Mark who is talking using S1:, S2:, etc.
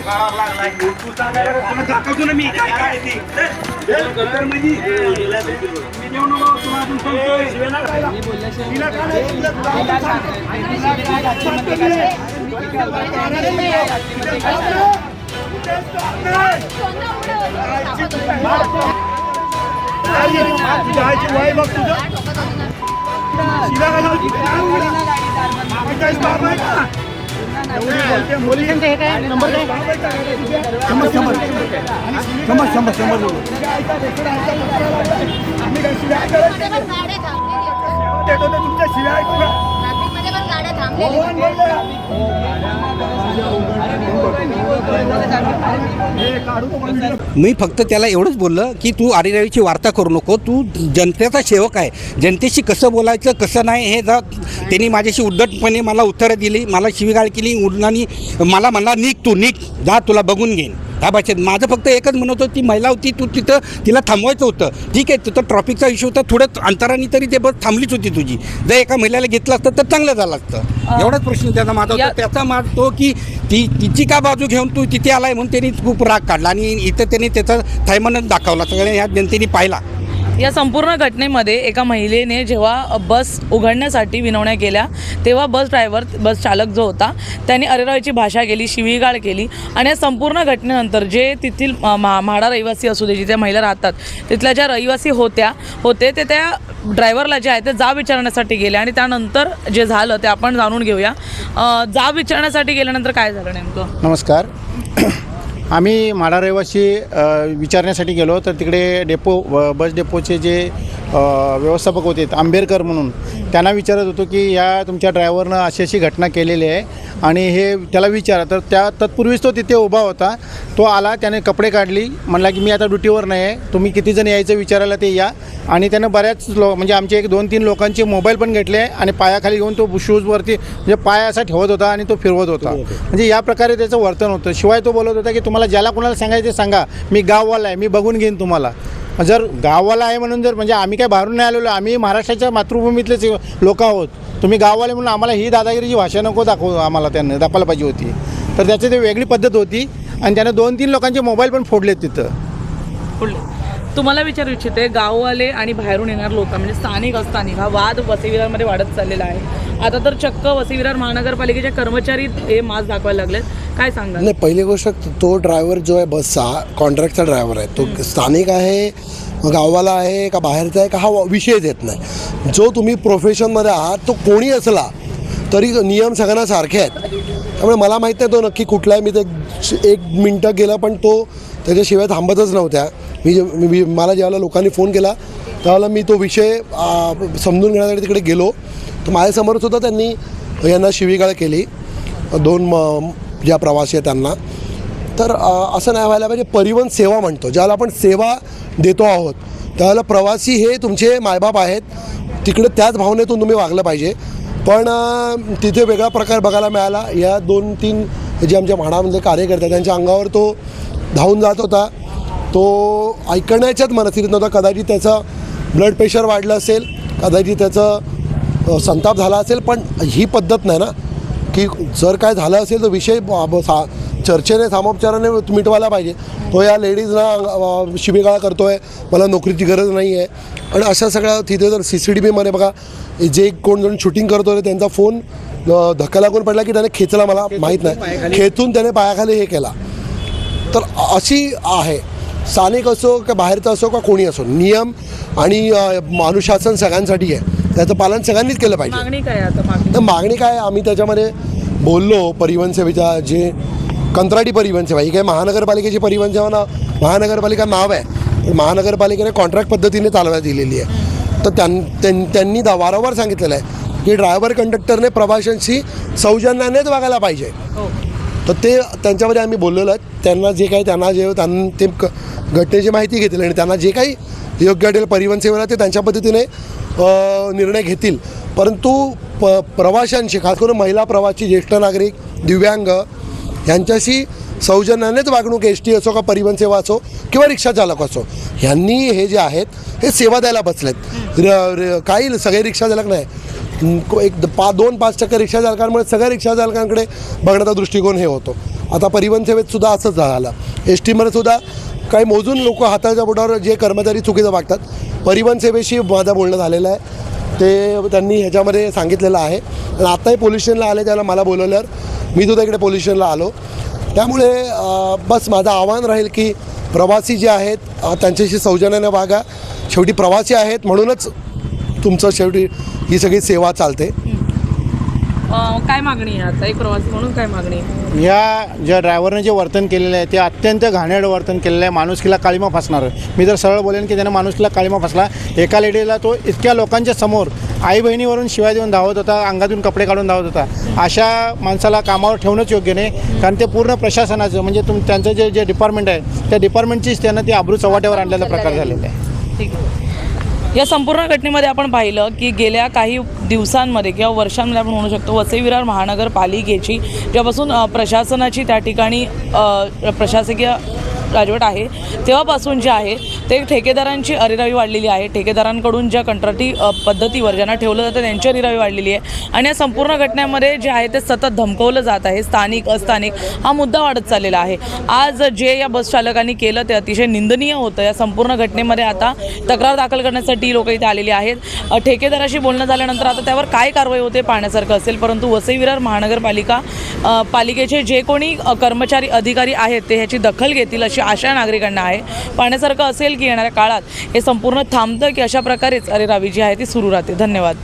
S1: तू सांगायला तुला दाखवतो ना मी काय काय तर म्हणजे, मी देऊ नको, तुला अजून सांगतोय. तिला काय वय बघ तुझं शिला काय बाबा आहे का? बोलते, शंभर शंभर शंभर शंभर शंभर शिव्या तुमच्या शिवाय ऐकू का? भगवान बोलले. हे काढू नको व्हिडिओ.
S2: मी फक्त त्याला एवढंच बोललं की तू आरेरावीची वार्ता करू नको तू जनतेचा सेवक आहे. जनतेशी कसं बोलायचं कसं नाही हे जर त्यांनी माझ्याशी उद्धटपणे मला उत्तरं दिली मला शिवीगाळ केली उडणानी मला म्हणला निघ तू निघ. जा तुला बघून घेईन. ह्या भाषेत. माझं फक्त एकच म्हणत होतं ती महिला होती तू तिथं तिला थांबवायचं होतं. ठीक आहे तिथं ट्रॉफिकचा इश्यू होता थोडं अंतराने तरी ते बस थांबलीच होती तुझी. जर एका महिलेला घेतलं असतं तर चांगलं झालं असतं. एवढाच प्रश्न त्याचा माझा होता. त्याचा माग तो की ती तिची का बाजू घेऊन तू तिथे आलाय म्हणून त्यांनी खूप राग काढला. आणि इथं त्यांनी त्याचा थैमानच दाखवला. सगळ्या ह्या जनतेने पाहिला.
S3: या संपूर्ण घटनेमध्ये एका महिलेने जेव्हा बस उघडण्यासाठी विनवण्या केल्या तेव्हा बस ड्रायव्हर बस चालक जो होता त्याने अरेरावीची भाषा केली शिवीगाळ केली आणि या संपूर्ण घटनेनंतर जे तेथील अ, मा म्हाडा रहिवासी असू दे जिथे महिला राहतात तिथल्या ज्या रहिवासी होत्या होते ते त्या ड्रायव्हरला जे आहे ते जा विचारण्यासाठी गेले आणि त्यानंतर जे झालं ते आपण जाणून घेऊया. जा विचारण्यासाठी गेल्यानंतर काय झालं नेमकं?
S4: नमस्कार. आम्ही माढा रहिवासी विचारण्यासाठी गेलो तर तिकडे डेपो व बस डेपोचे जे व्यवस्थापक होते आंबेडकर म्हणून. त्यांना विचारत होतो की या तुमच्या ड्रायव्हरनं अशी अशी घटना केलेली आहे आणि हे त्याला विचारा. तर त्या तत्पूर्वीच तो तिथे उभा होता. तो आला त्याने कपडे काढली म्हणला की मी आता ड्युटीवर नाही आहे. तुम्ही किती जण यायचं विचारायला ते या. आणि त्यानं बऱ्याच लो म्हणजे आमचे एक दोन तीन लोकांचे मोबाईल पण घेतले आणि पायाखाली घेऊन तो शूजवरती म्हणजे पाय असा ठेवत होता आणि तो फिरवत होता. म्हणजे या प्रकारे त्याचं वर्तन होतं. शिवाय तो बोलत होता की तुम्हाला ज्याला कोणाला सांगायचं ते सांगा. मी गाववाला आहे. मी बघून घेईन तुम्हाला. जर गाववाला आहे म्हणून जर म्हणजे आम्ही काय बाहेरून नाही आलेलो आम्ही महाराष्ट्राच्या मातृभूमीतलेच लोक आहोत. तुम्ही गाववाले म्हणून आम्हाला ही दादागिरीची भाषा नको दाखवू आम्हाला त्यांना दाखवायला पाहिजे होती. तर त्याची ते वेगळी पद्धत होती आणि त्यानं दोन तीन लोकांचे मोबाईल पण फोडलेत तिथं.
S3: फोडले तुम्हाला विचारू इच्छिते गाववाले आणि बाहेरून येणार लोक म्हणजे स्थानिक अस्थानिक हा वाद वसईविरारमध्ये वाढत चाललेला आहे. आता तर चक्क वसईविरार महानगरपालिकेचे कर्मचारी हे मास्क दाखवायला लागलेत. काय सांगा
S5: नाही पहिली गोष्ट तो ड्रायव्हर जो आहे बसचा कॉन्ट्रॅक्टचा ड्रायव्हर आहे. तो स्थानिक आहे गाववाला आहे का बाहेरचा आहे का हा विषयच येत नाही. जो तुम्ही प्रोफेशनमध्ये आहात तो कोणी असला तरी नियम सगळ्यांना सारखे आहेत. त्यामुळे मला माहीत नाही तो नक्की कुठला आहे मी ते एक मिनटं गेला पण तो त्याच्याशिवाय थांबतच नव्हत्या. मी जे- मी मला ज्यावेळेला लोकांनी फोन केला त्यावेळेला मी तो विषय समजून घेण्यासाठी तिकडे गेलो. तर माझ्यासमोरसुद्धा त्यांनी यांना शिवीगाळ केली. दोन म- ज्या प्रवासी आहेत त्यांना. तर असं नाही व्हायला पाहिजे परिवहन सेवा म्हणतो. ज्याला आपण सेवा देतो आहोत त्यावेळेला प्रवासी हे तुमचे मायबाप आहेत. तिकडे त्याच भावनेतून तुम्ही वागलं पाहिजे. पण तिथे वेगळा प्रकार बघायला मिळाला. या दोन तीन जे आमच्या म्हाडामधले कार्यकर्ते त्यांच्या अंगावर तो धावून जात होता. तो ऐकण्याच्याच मनस्थितीत नव्हता. कदाचित त्याचं ब्लड प्रेशर वाढलं असेल कदाचित त्याचं संताप झाला असेल पण ही पद्धत नाही ना. की जर काय झालं असेल तर विषय सा चर्चेने सामोपचाराने मिटवायला पाहिजे. तो या लेडीजला अ, शिबिगाळा करतो आहे मला नोकरीची गरज नाही आहे आणि अशा सगळ्या तिथे जर सी सी टी व्हीमध्ये बघा जे कोण जण शूटिंग करतो आहे त्यांचा फोन धक्का लागून पडला की त्याने खेचला मला माहीत नाही. खेचून त्याने पायाखाली हे केला. तर अशी आहे. स्थानिक असो का बाहेरचा असो का कोणी असो नियम आणि अनुशासन सगळ्यांसाठी आहे. त्याचं पालन सगळ्यांनीच केलं पाहिजे.
S3: मागणी काय आहे आता मागणी?
S5: तर मागणी काय आम्ही त्याच्यामध्ये बोललो परिवहन सेवेच्या जे कंत्राटी परिवहन सेवा ही काय महानगरपालिकेची परिवहन सेवा ना महानगरपालिका नाव आहे. पण महानगरपालिकेने कॉन्ट्रॅक्ट पद्धतीने चालवण्यात दिलेली आहे. तर त्यां त्यां- त्यांनी दा वारंवार सांगितलेलं आहे की ड्रायव्हर कंडक्टरने प्रवाशांशी सौजन्यानेच वागायला पाहिजे.
S3: हो.
S5: तर ते त्यांच्यामध्ये आम्ही बोललेलो आहे. त्यांना जे काही त्यांना जे त्यांना ते क- घटनेची माहिती घेतील आणि त्यांना जे काही योग्य वाटेल परिवहन सेवेला ते त्यांच्या पद्धतीने निर्णय घेतील. परंतु प प्रवाशांशी खास करून महिला प्रवासी ज्येष्ठ नागरिक दिव्यांग यांच्याशी सौजन्यानेच वागणूक एस टी असो का परिवहन सेवा असो किंवा रिक्षा चालक असो ह्यांनी हे जे आहेत हे सेवा द्यायला बसलेत. काही सगळे रिक्षा चालक नाही. एक द- पा दोन पाच टक्के रिक्षा चालकांमुळे सगळ्या रिक्षा चालकांकडे बघण्याचा दृष्टिकोन हे होतो. आता परिवहन सेवेत सुद्धा असंच झालं. एस टीमध्ये सुद्धा काही मोजून लोक हाताच्या बोटावर जे कर्मचारी चुकीचं वागतात परिवहन सेवेशी माझं बोलणं झालेलं आहे. ते त्यांनी ह्याच्यामध्ये सांगितलेलं आहे. आणि आत्ताही पोलीस स्टेशनला आले त्याला मला बोलवल्यावर मी सुद्धा इकडे पोलीस स्टेशनला आलो. त्यामुळे बस माझं आव्हान राहील की प्रवासी जे आहेत त्यांच्याशी सौजन्याने वागा. शेवटी प्रवासी आहेत म्हणूनच तुमचं शेवटी ही सगळी सेवा चालते.
S3: काय मागणी आहे आता? एक प्रवासी म्हणून काय मागणी आहे?
S4: या ज्या ड्रायव्हरने जे वर्तन केलेलं आहे ते अत्यंत घाणेरडं वर्तन केलेलं आहे. माणुसकीला काळीमा फासणार. मी जर सरळ बोलेन की त्याने माणुसकीला काळीमा फासला एका लेडीला तो इतक्या लोकांच्या समोर आई बहिणीवरून शिवाय देऊन धावत होता अंगातून कपडे काढून धावत होता. अशा माणसाला कामावर ठेवणंच योग्य नाही कारण ते पूर्ण प्रशासनाचं म्हणजे तुम त्यांचं जे जे डिपार्टमेंट आहे त्या डिपार्टमेंटचीच त्यांना ती आबरू चव्हाट्यावर आणलेला प्रकार झालेला आहे.
S3: ठीक आहे. या संपूर्ण घटनेमध्ये आपण पाहिलं की गेल्या काही दिवसांमध्ये किंवा वर्षांमध्ये आपण म्हणू शकतो वसई विरार महानगरपालिकेची जेव्हापासून प्रशासनाची त्या ठिकाणी प्रशासकीय राजवट आहे तेव्हापासून जे आहे ते ठेकेदारांची अरेरावी वाढलेली आहे. ठेकेदारांकडून ज्या कंत्राटी पद्धतीवर ज्यांना ठेवलं जातं त्यांची अरेरावी वाढलेली आहे. आणि या संपूर्ण घटनेमध्ये जे आहे ते सतत धमकवलं जात आहे. स्थानिक अस्थानिक हा मुद्दा वाढत चाललेला आहे. आज जे या बस चालकांनी केलं ते अतिशय निंदनीय होतं. या संपूर्ण घटनेमध्ये आता तक्रार दाखल करण्यासाठी लोक इथे आलेली आहेत. ठेकेदाराशी बोलणं झाल्यानंतर आता त्यावर काय कारवाई होते पाहण्यासारखं असेल परंतु वसई विरार महानगरपालिका पालिकेचे जे कोणी कर्मचारी अधिकारी आहेत ते ह्याची दखल घेतील अशी आशा नागरिकांना आहे. पाहण्यासारखं असेल की येणाऱ्या काळात हे संपूर्ण थांबतं की अशा प्रकारेच अरे रावी जी आहे ती सुरू राहते. धन्यवाद.